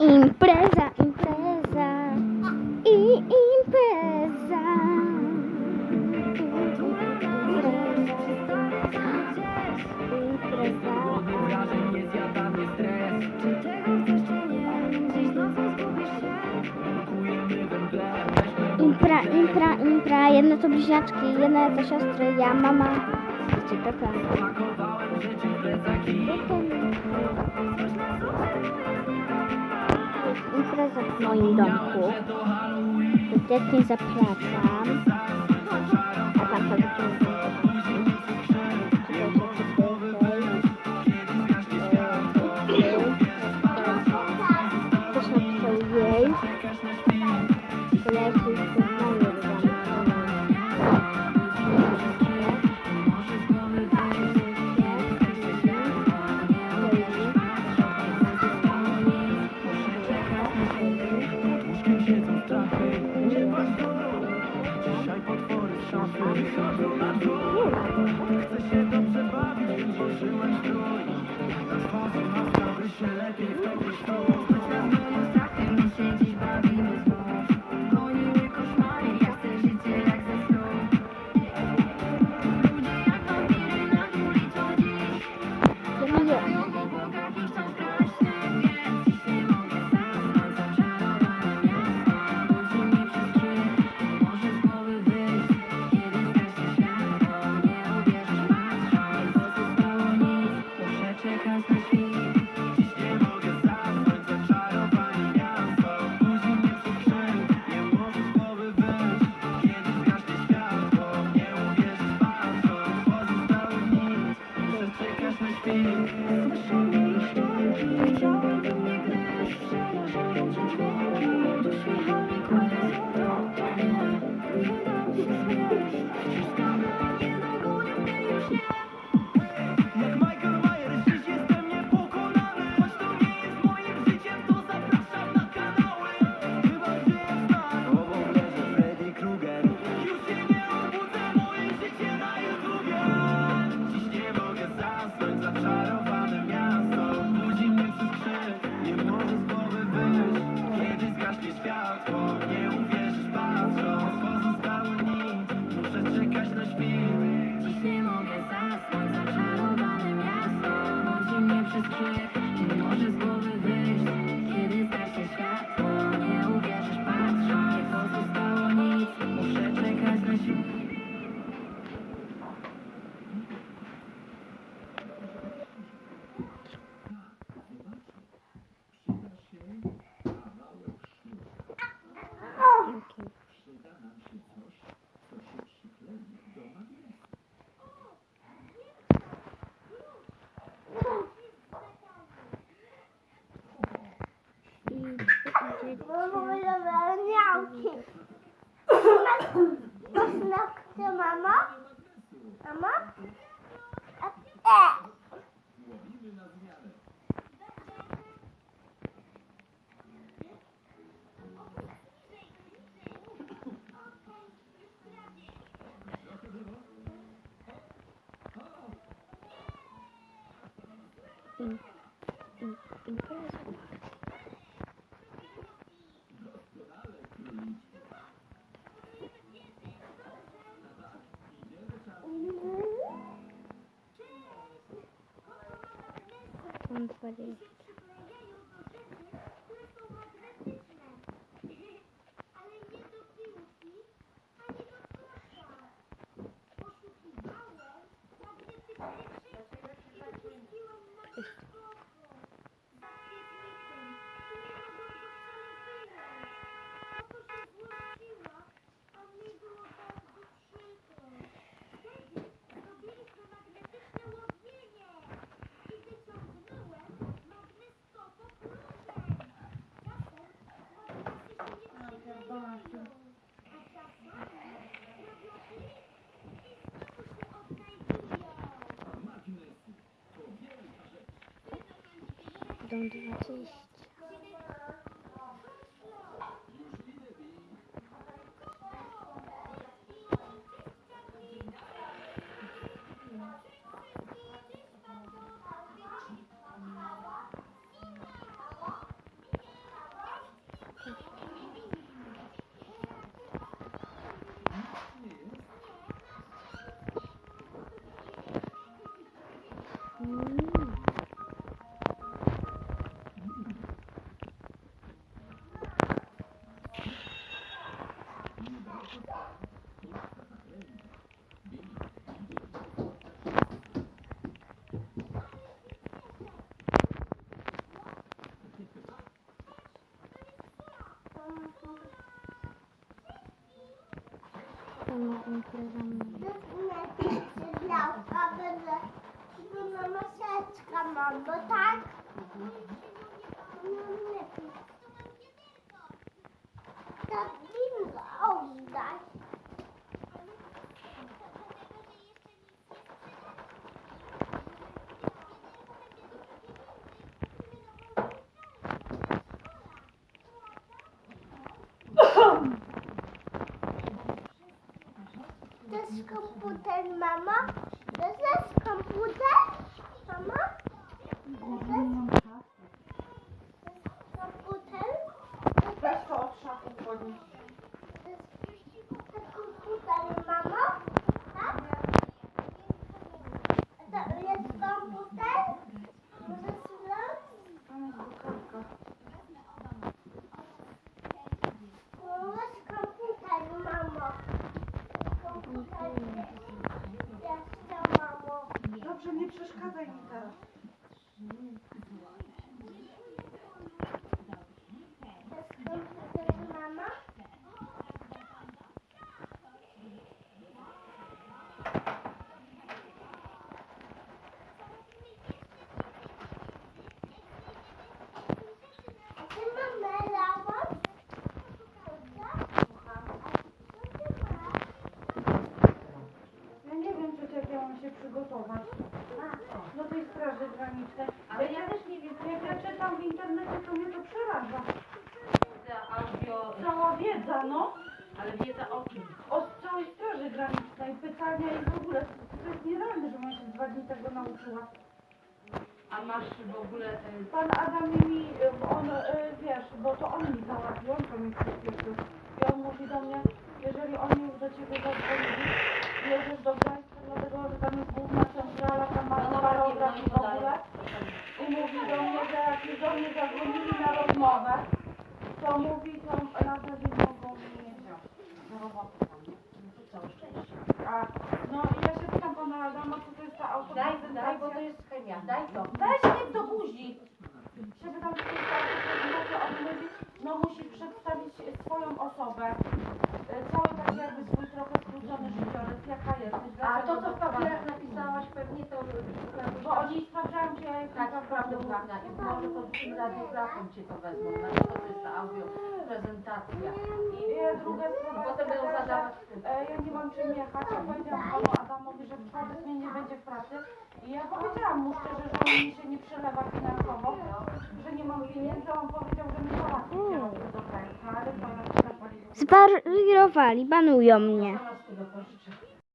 Impreza, impreza. I impreza. Impra, impra, impra, jedne to bliźniaczki, jedne to siostry, ja, mama, czy impreza w moim domku. Serdecznie zapraszam. A tam to Thank you. Wychodzą na dwór Chcę się dobrze bawić, więc użyłem strój Na twarzy nastawy się lepiej w to just can't. 快点！等等，继续 na maseczka mam, bo tak? Tak bingo oddaj. To jest komputer, mama? Jest komputer, mama? To jest komputer? Weź to od szafy podnieść. To jest komputer, mama? Tak? To jest komputer? Może sprawdzić? Tam jest butelka. To jest komputer, mamo. Komputer. Jeszcze, mamo. Dobrze, nie przeszkadzaj mi teraz. To jest komputer, mama? A ty mamy robot? Ja nie wiem, czy jak ja mam się przygotować. Do tej straży granicznej. Ale ja też nie wiem. Jak ja czytam w internecie, to mnie to przeraża. Wiedza, audio, Cała wiedza, no. ale wiedza o kim? O całej straży granicznej, pytania i w ogóle. To jest nierealne, że ja się dwa dni tego nauczyła. A masz w ogóle... e, Pan Adam mi, bo on, y, wiesz, bo to on mi załatwił, on to mi przyspieszył. I on mówi do mnie, jeżeli oni już do ciebie zadzwonili, jedziesz do Gdańska, dlatego że tam jest główna centrala, tam ma No dobra, nie, paragraf no i nie w ogóle. podaję. I mówi do mnie, że jak już do mnie zadzwonili na rozmowę, to mówi, to na razie mogą mnie wziąć do roboty tam, nie? Całe szczęście. A, no i ja się pytam pana Adama, co to jest ta Daj, autoprezentacja. daj, bo to jest chemia. Daj to. Weź nie do buzi. Się pytam, czy to jest ta autoprezentacja, on mówi, no musi przedstawić swoją osobę. E, Cały taki jakby swój trochę skrócony życiorys, jaka jesteś, A to, dlaczego co w zostałaś. papierach napisałaś, pewnie to... Bo oni sprawdzają, czy ja prawdopodobna. I może pod tym radiografem cię to wezmą. Na to to jest ta audio prezentacja. I druga sprawa Potem będą taka, zadawać... że, e, ja nie mam czym jechać, ja powiedziałam panu Adamowi, że w czwartek mnie nie będzie w pracy. I ja powiedziałam mu szczerze, że on mi się nie przelewa finansowo, że nie mam pieniędzy, a on powiedział, że mi załatwi kierowcę do Gdańska, ale to ja. Zwarioowali, banują mnie. Tego